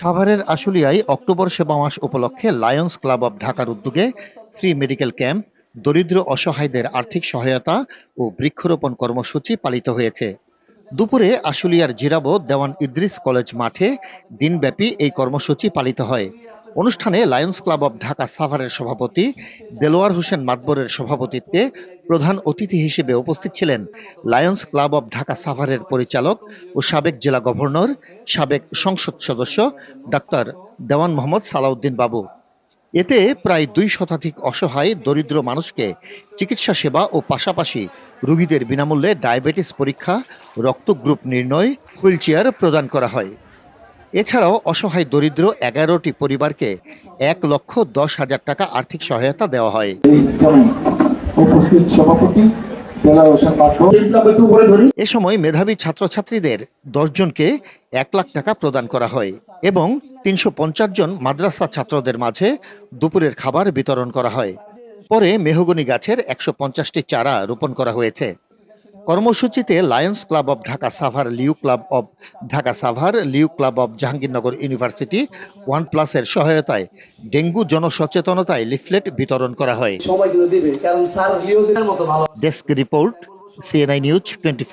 সাভারের আশুলিয়ায় অক্টোবর সেবা মাস উপলক্ষে লায়ন্স ক্লাব অব ঢাকার উদ্যোগে ফ্রি মেডিকেল ক্যাম্প, দরিদ্র অসহায়দের আর্থিক সহায়তা ও বৃক্ষরোপণ কর্মসূচি পালিত হয়েছে। দুপুরে আশুলিয়ার জিরাবো দেওয়ান ইদ্রিস কলেজ মাঠে দিনব্যাপী এই কর্মসূচি পালিত হয়। অনুষ্ঠানে লায়ন্স ক্লাব অব ঢাকা সাভারের সভাপতি, দেলোয়ার হোসেন মাতবরের সভাপতিত্বে প্রধান অতিথি হিসেবে উপস্থিত ছিলেন লায়ন্স ক্লাব অব ঢাকা সাভারের পরিচালক ও সাবেক জেলা গভর্নর, সাবেক সংসদ সদস্য ডাক্তার দেওয়ান মোহাম্মদ সালাউদ্দিন বাবু। এতে প্রায় দুই শতাধিক অসহায়, দরিদ্র মানুষকে চিকিৎসা সেবা ও পাশাপাশি রোগীদের বিনামূল্যে ডায়াবেটিস পরীক্ষা, রক্ত গ্রুপ নির্ণয়, হুইলচেয়ার প্রদান করা হয়। এছাড়াও অসহায় দরিদ্র এগারোটি পরিবারকে এক লক্ষ দশ হাজার টাকা আর্থিক সহায়তা দেওয়া হয়। উপস্থিত সভাপতি এ সময় মেধাবী ছাত্রছাত্রীদের দশজনকে এক লাখ টাকা প্রদান করা হয় এবং তিনশো পঞ্চাশ জন মাদ্রাসা ছাত্রদের মাঝে দুপুরের খাবার বিতরণ করা হয়। পরে মেহগনি গাছের একশো পঞ্চাশটি চারা রোপণ করা হয়েছে। কর্মসূচিতে Lions Club of Dhaka Savar Leo Club of Dhaka Savar Leo Club of Jahangirnagar University one প্লাসের সহায়তায় ডেঙ্গু জনসচেতনতায় লিফলেট বিতরণ করা হয়। Desk report CNI news twenty